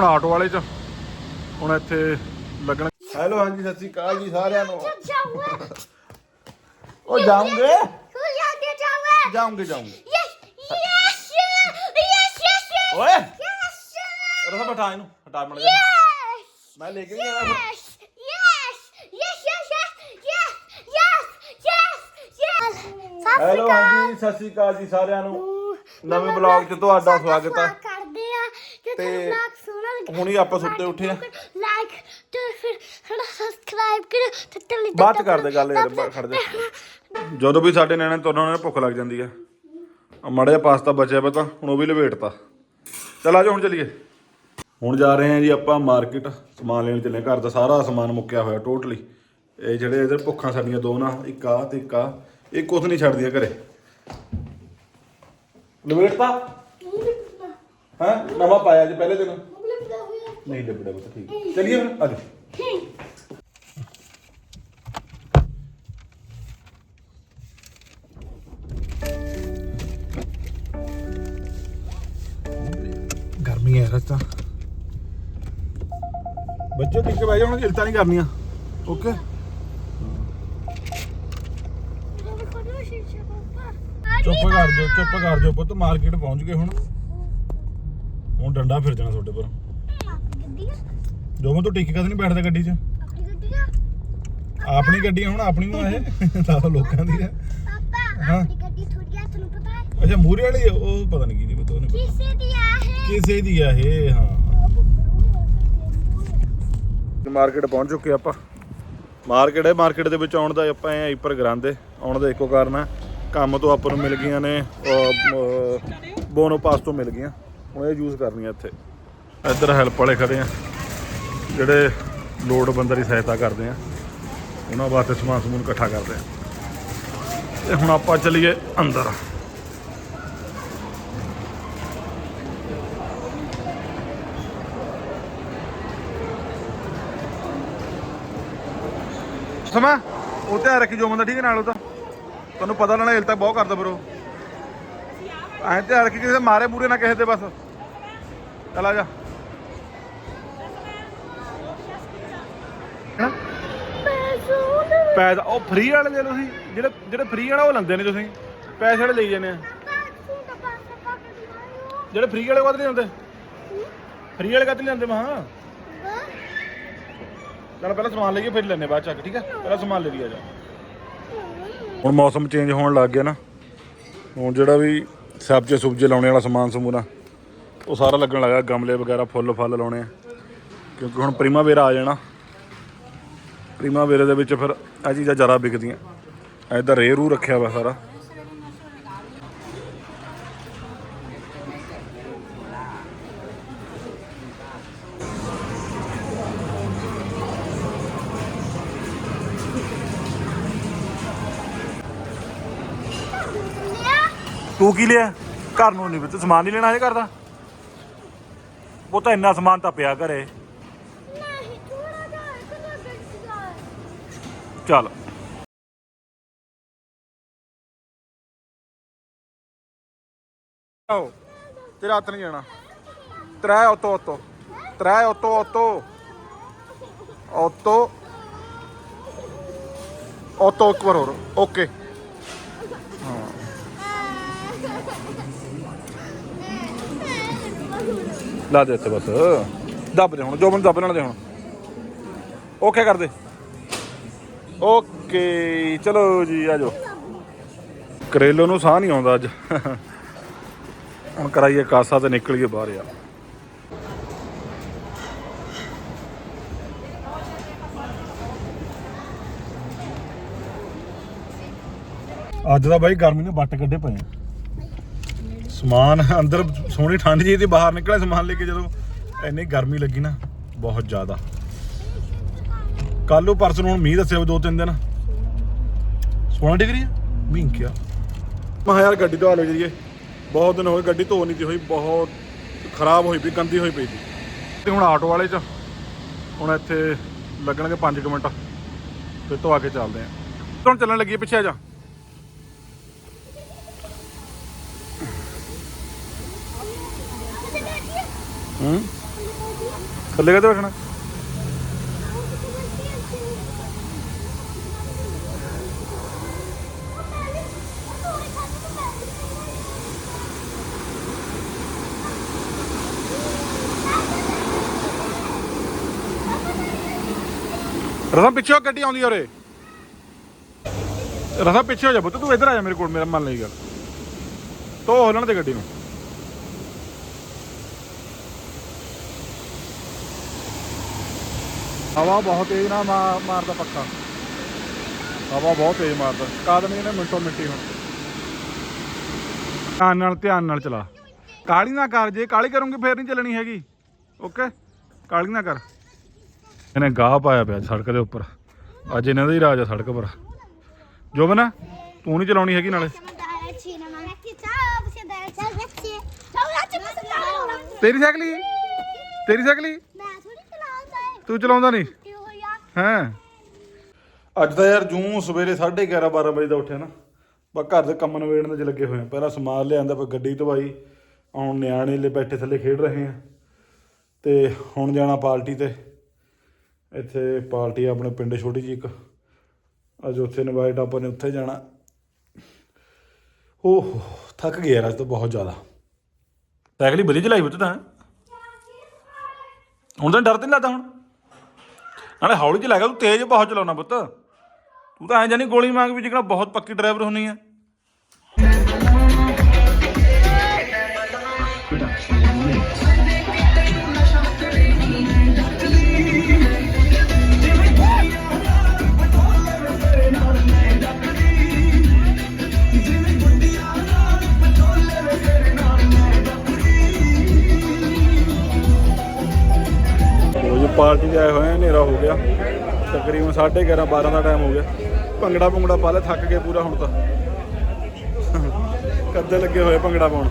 ਹੁਣ ਆਟੋ ਵਾਲੇ ਚ ਹੁਣ ਇੱਥੇ ਲੱਗਣ ਹੈਲੋ ਹਾਂਜੀ ਸਤਿ ਸ਼੍ਰੀ ਅਕਾਲ ਜੀ ਸਾਰਿਆਂ ਨੂੰ ਉਹ ਜਾਉਂਗੇ ਤੂੰ ਜਾਂਦੇ ਜਾਵੇ ਜਾਉਂਗੇ ਜਾਉਂਗੇ ਯੈਸ ਯੈਸ ਯੈਸ ਯੈਸ ਓਏ ਯੈਸ ਰਸਾ ਹਟਾ ਇਹਨੂੰ ਹਟਾ ਮੜ ਜਾ ਯੈਸ ਮੈਂ ਲੈ ਕੇ ਨਹੀਂ ਆਇਆ ਫਿਰ। Yes yes yes yes yes yes yes hello ਹਾਂਜੀ ਸਤਿ ਸ਼੍ਰੀ ਅਕਾਲ ਜੀ ਸਾਰਿਆਂ ਨੂੰ ਨਵੇਂ ਬਲੌਗ 'ਚ ਤੁਹਾਡਾ ਸਵਾਗਤ ਹੈ ਕਰਦੇ ਆ ਤੇ ਤੇ ਹੁਣੀ ਆਪਾਂ ਸੁੱਤੇ ਉੱਠੇ ਆ। ਲਾਈਕ ਤੇ ਫਿਰ ਸਾਡਾ ਸਬਸਕ੍ਰਾਈਬ ਕਰੋ ਤੇ ਟੱਲੀ ਚ ਕਰਦੇ ਗੱਲ ਯਾਰ ਬਾ- ਖੜ ਜਾ ਜਦੋਂ ਵੀ ਸਾਡੇ ਨਿਆਣੇ ਤੁਰਨ ਉਹਨਾਂ ਨੂੰ ਭੁੱਖ ਲੱਗ ਜਾਂਦੀ ਆ। ਮੜਾ ਜਿਹਾ ਪਾਸਤਾ ਬਚਿਆ ਤਾਂ ਹੁਣ ਉਹ ਵੀ ਲਵੇਟਤਾ ਚਲ ਆਜੋ ਹੁਣ ਚੱਲੀਏ। ਹੁਣ ਜਾ ਰਹੇ ਹਾਂ ਜੀ ਆਪਾਂ ਮਾਰਕੀਟ ਸਮਾਨ ਲੈਣ ਚੱਲੇ ਘਰ ਦਾ ਸਾਰਾ ਸਮਾਨ ਮੁੱਕਿਆ ਹੋਇਆ ਟੋਟਲੀ ਇਹ ਜਿਹੜੇ ਇਧਰ ਭੁੱਖਾਂ ਸਾਡੀਆਂ ਦੋ ਨਾ ਇੱਕ ਆ ਤੇ ਇੱਕ ਆ ਇਹ ਕੁਝ ਨਹੀਂ ਛੱਡਦੀਆਂ ਘਰੇ। ਲਵੇਟਤਾ ਹਾਂ? ਨਵਾਂ ਪਾਇਆ ਜੀ ਪਹਿਲੇ ਦਿਨ। ਨਹੀਂ ਲੱਭਦਾ ਬਤਾ ਠੀਕ। ਚਲਿਏ ਫਿਰ ਆਜੋ ਗਰਮੀ ਹੈ ਰਸਤਾ। ਬੱਚੋ ਟਿੱਕੇ ਜਾਓ ਹੁਣ ਗਿਲਤਾ ਨਹੀਂ ਕਰਨੀਆਂ। ਓਕੇ। ਚੁੱਪ ਕਰ ਜਾਓ ਚੁੱਪ ਕਰ ਜਾਓ ਪੁੱਤ ਮਾਰਕੀਟ ਪਹੁੰਚ ਗਏ ਹੁਣ। ਹੁਣ ਡੰਡਾ ਫਿਰ ਜਾਣਾ ਤੁਹਾਡੇ ਪਰ ਜੋ ਮੈਂ ਤੂੰ ਟਿੱਕੇ ਕਦ ਨਹੀਂ ਬੈਠਦਾ ਗੱਡੀ 'ਚ? ਆਪਣੀ ਗੱਡੀ ਆ? ਹੁਣ ਆਪਣੀ ਨੂੰ ਇਹ ਤਾਂ ਲੋਕਾਂ ਦੀ ਹੈ। ਹਾਂ। ਅੱਛਾ ਮੂਰੇ ਵਾਲੀ ਆ, ਉਹ ਪਤਾ ਨਹੀਂ ਕਿਹਦੀ ਪਤਾ ਉਹਨੇ ਕਿਸੇ ਦੀ ਆ ਇਹ। ਹਾਂ। ਮਾਰਕੀਟ ਪਹੁੰਚ ਚੁੱਕੇ ਆਪਾਂ। ਮਾਰਕੀਟ ਹੈ ਮਾਰਕੀਟ ਦੇ ਵਿੱਚ ਆਉਣ ਦਾ ਆਪਾਂ ਐ ਹਾਈਪਰ ਗਰਾਂਦੇ। ਆਉਣ ਦਾ ਇੱਕੋ ਕਾਰਨ ਹੈ ਕੰਮ ਤੋਂ ਆਪਾਂ ਨੂੰ ਮਿਲ ਗਈਆਂ ਨੇ ਬੋਨੋ ਪਾਸ ਤੋਂ ਮਿਲ ਗਈਆਂ। ਹੁਣ ਇਹ ਯੂਜ਼ ਕਰਨੀਆਂ ਇੱਥੇ। ਇੱਧਰ ਹੈਲਪ ਵਾਲੇ ਖੜੇ ਆ, ਜਿਹੜੇ ਲੋੜਵੰਦਾਂ ਦੀ ਸਹਾਇਤਾ ਕਰਦੇ ਆ, ਉਹਨਾਂ ਵਾਸਤੇ ਸਮਾਨ ਸਮੂਨ ਇਕੱਠਾ ਕਰਦੇ ਆ। ਤੇ ਹੁਣ ਆਪਾਂ ਚੱਲੀਏ ਅੰਦਰ। ਸਮਾਂ, ਉਹ ਧਿਆਨ ਰੱਖੀ ਜੋ ਬੰਦਾ ਠੀਕ ਹੈ ਨਾਲ ਉਹ ਤਾਂ। ਤੁਹਾਨੂੰ ਪਤਾ ਲੈਣਾ ਹਿਲ ਤਾਂ ਬਹੁਤ ਕਰਦਾ ਫਿਰ ਉਹ। ਐਂ ਧਿਆਨ ਰੱਖੀ ਕਿਸੇ ਮਾਰੇ ਮੂਰੇ ਨਾ ਕਿਸੇ ਦੇ ਬਸ। ਚੱਲ ਆ ਜਾ। ਪੈਸਾ ਉਹ ਫ੍ਰੀ ਵਾਲੇ ਲੈ ਲਓ ਤੁਸੀਂ, ਜਿਹੜੇ ਜਿਹੜੇ ਫ੍ਰੀ ਵਾਲਾ ਉਹ ਲੈਂਦੇ ਨੇ ਤੁਸੀਂ। ਪੈਸੇ ਵਾਲੇ ਲਈ ਜਾਂਦੇ ਆ। ਜਿਹੜੇ ਫ੍ਰੀ ਵਾਲੇ ਕਦ ਨਹੀਂ ਹੁੰਦੇ ਫ੍ਰੀ ਵਾਲੇ ਕਦ ਨਹੀਂ ਲੈਂਦੇ ਮਹਾ? ਚਲ ਪਹਿਲਾਂ ਸਮਾਨ ਲਈਏ, ਫਿਰ ਲੈਣੇ ਬਾਅਦ ਚੱਕ ਠੀਕ ਹੈ ਪਹਿਲਾਂ ਸਮਾਨ ਲੈ ਲਈਏ ਜਾ। ਹੁਣ ਮੌਸਮ ਚੇਂਜ ਹੋਣ ਲੱਗ ਗਿਆ ਨਾ। ਹੁਣ ਜਿਹੜਾ ਵੀ ਸਬਜ਼ੇ ਸੁਬਜ਼ੇ ਲਾਉਣੇ ਵਾਲਾ ਸਮਾਨ ਸਮੂਨਾ ਉਹ ਸਾਰਾ ਲੱਗਣ ਲੱਗਾ। ਗਮਲੇ ਵਗੈਰਾ ਫੁੱਲ ਫਲ ਲਾਉਣੇ ਆ। ਕਿਉਂਕਿ ਹੁਣ ਪ੍ਰੀਮਾਵੇਰਾ ਆ ਜਾਣਾ। ਪ੍ਰੀਮਾ ਵੇਰੇ ਦੇ ਵਿੱਚ ਫਿਰ ਇਹ ਚੀਜ਼ਾਂ ਜ਼ਿਆਦਾ ਵਿਕਦੀਆਂ। ਇੱਧਰ ਰੇ ਰੂ ਰੱਖਿਆ ਵਾ ਸਾਰਾ। ਤੂੰ ਕੀ ਲਿਆ? ਘਰ ਨੂੰ ਨਹੀਂ, ਤੂੰ ਸਮਾਨ ਨਹੀਂ ਲੈਣਾ ਹਜੇ ਘਰ ਦਾ? ਉਹ ਤਾਂ ਇੰਨਾ ਸਮਾਨ ਤਾਂ ਪਿਆ ਘਰੇ। ਚੱਲ। ਆਓ ਤੇਰਾ ਹੱਥ ਨਹੀਂ ਜਾਣਾ। ਤਰੇ ਆਟੋ ਆਟੋ ਤਰੇ ਆਟੋ ਆਟੋ ਆਟੋ ਆਟੋ ਇੱਕ ਵਾਰ ਹੋਰ। ਓਕੇ। ਲਾ ਦੇ ਇੱਥੇ ਬਸ। ਦੱਬ ਦੇ ਹੁਣ ਜੋ ਮੈਨੂੰ ਦੱਬ ਨਾਲ ਦੇ ਹੁਣ। ਓਕੇ ਕਰ ਦੇ। ਓਕੇ, ਚਲੋ ਜੀ, ਆ ਜਾਓ। ਕਰੇਲੋ ਨੂੰ ਸਾਹ ਨਹੀਂ ਆਉਂਦਾ ਅੱਜ। ਹੁਣ ਕਰਾਈਏ ਕਾਸਾ ਤੇ ਨਿਕਲੀਏ ਬਾਹਰ ਯਾਰ। ਅੱਜ ਦਾ ਬਾਈ ਗਰਮੀ ਨੇ ਵੱਟ ਕੱਢੇ ਪਏ ਸਮਾਨ ਅੰਦਰ ਸੋਹਣੀ ਠੰਡ ਜੀ ਤੇ ਬਾਹਰ ਨਿਕਲਿਆ ਸਮਾਨ ਲੈ ਕੇ ਜਦੋਂ ਇੰਨੀ ਗਰਮੀ ਲੱਗੀ ਨਾ, ਬਹੁਤ ਜ਼ਿਆਦਾ। ਕੱਲ ਨੂੰ ਪਰਸੋਂ ਨੂੰ ਹੁਣ ਮੀਂਹ ਦੱਸਿਆ ਵੀ ਦੋ ਤਿੰਨ ਦਿਨ। 16 ਡਿਗਰੀ ਆ? ਮੀਂਹ ਕਿਆ? ਮਾ ਯਾਰ ਗੱਡੀ ਧੋ ਲਓ ਜਰੀਏ। ਬਹੁਤ ਦਿਨ ਹੋ ਗਏ ਗੱਡੀ ਧੋ ਨਹੀਂ ਦੀ ਹੋਈ, ਬਹੁਤ ਖਰਾਬ ਹੋਈ ਪਈ, ਗੰਦੀ ਹੋਈ ਪਈ ਸੀ ਤੇ ਹੁਣ ਆਟੋ ਵਾਲੇ ਚ, ਹੁਣ ਇੱਥੇ ਲੱਗਣਗੇ 5 ਮਿੰਟ। ਫਿਰ ਧੋ ਕੇ ਚੱਲਦੇ ਆ। ਹੁਣ ਚੱਲਣ ਲੱਗੀ ਪਿੱਛੇ ਆ ਜਾ। ਹੂੰ? ਥੱਲੇ ਕਿੱਥੇ ਬੈਠਣਾ? ਰਸਾ ਪਿੱਛੇ ਹੋ ਗੱਡੀ ਆਉਂਦੀ ਆ ਉਰੇ। ਪਿੱਛੇ ਹੋ ਜਾ ਪੁੱਤ, ਤੂੰ ਇੱਧਰ ਆ ਜਾ ਮੇਰੇ ਕੋਲ, ਮੇਰਾ ਮੰਨ ਲਈ ਗੱਲ। ਤੋ ਹੋਲਣ ਤੇ ਗੱਡੀ ਨੂੰ। ਹਵਾ ਬਹੁਤ ਤੇਜ਼ ਨਾ ਮਾਰਦਾ ਪੱਕਾ ਹਵਾ ਬਹੁਤ ਤੇਜ਼ ਮਾਰਦਾ। ਕਾਦਨ ਇਹਨੇ ਮਿੰਟੋ ਮਿੰਟੀ ਹੁਣ। ਧਿਆਨ ਨਾਲ ਧਿਆਨ ਨਾਲ ਚਲਾ। ਕਾਲੀ ਨਾ ਕਰ, ਜੇ ਕਾਲੀ ਕਰੂੰਗੀ, ਫੇਰ ਨਹੀਂ ਚੱਲਣੀ ਹੈਗੀ। ਓਕੇ? ਕਾਲੀ ਨਾ ਕਰ। ਇਹਨੇ ਗਾਹ ਪਾਇਆ ਪਿਆ ਸੜਕ ਦੇ ਉੱਪਰ। ਅੱਜ ਇਹਨਾਂ ਦਾ ਹੀ ਰਾਜ ਆ ਸੜਕ ਪਰ। ਜੋਬਨ, ਤੂੰ ਨਹੀਂ ਚਲਾਉਣੀ ਹੈਗੀ ਨਾਲੇ। ਤੇਰੀ ਸਾਈਕਲ ਹੀ? ਤੇਰੀ ਸਾਈਕਲ ਹੀ? ਤੂੰ ਚਲਾਉਂਦਾ ਨਹੀਂ? ਹੈਂ? ਅੱਜ ਤਾਂ ਯਾਰ ਜੂੰ ਸਵੇਰੇ 11:30 12 ਵਜੇ ਦਾ ਉੱਠਿਆ ਨਾ। ਬਸ ਘਰ ਦੇ ਕੰਮ ਨਵੇੜਨ ਦੇ ਲੱਗੇ ਹੋਏ ਆ। ਪਹਿਲਾਂ ਸਮਾਨ ਲਿਆਂਦਾ, ਫਿਰ ਗੱਡੀ ਧਵਾਈ। ਹੁਣ ਨਿਆਣੇ ਲੈ ਬੈਠੇ ਥੱਲੇ ਖੇਡ ਰਹੇ ਆ। ਤੇ ਹੁਣ ਜਾਣਾ ਪਾਰਟੀ ਤੇ। ਇੱਥੇ ਪਾਰਟੀ ਆ ਆਪਣੇ ਪਿੰਡ ਛੋਟੀ ਜੀ ਇੱਕ। ਅੱਜ ਉੱਥੇ ਇਨਵਾਈਟ ਆਪਾਂ ਨੇ ਉੱਥੇ ਜਾਣਾ। ਓਹ, ਥੱਕ ਗਿਆ ਯਾਰ ਅੱਜ ਤਾਂ ਬਹੁਤ ਜ਼ਿਆਦਾ। ਸਾਈਕਲ ਹੀ ਵਧੀਆ ਚਲਾਈ ਬੱਤ ਤਾਂ। ਹੁਣ ਤਾਂ ਡਰ ਤੇ ਨਹੀਂ ਲੱਗਦਾ ਹੁਣ। ਨਾਲੇ ਹੌਲੀ ਚਲਾਏਗਾ, ਤੂੰ ਤੇਜ਼ ਬਹੁਤ ਚਲਾਉਣਾ ਪੁੱਤ। ਤੂੰ ਤਾਂ ਐਂ ਜਾਨੀ ਗੋਲੀ ਮੰਗ ਵੀ ਜਿਹੜਾ ਬਹੁਤ ਪੱਕੀ ਡਰਾਈਵਰ ਹੁੰਨੀ ਆ। ਪਾਰਟੀ ਦੇ ਆਏ ਹੋਏ ਆ, ਹਨੇਰਾ ਹੋ ਗਿਆ। ਤਕਰੀਬਨ 11:30 12 ਦਾ ਟਾਈਮ ਹੋ ਗਿਆ। ਭੰਗੜਾ ਭੰਗੜਾ ਪਾ ਲੈ ਥੱਕ ਗਏ ਪੂਰਾ ਹੁਣ ਤਾਂ। ਕੱਦੇ ਲੱਗੇ ਹੋਏ ਭੰਗੜਾ ਪਾਉਣ।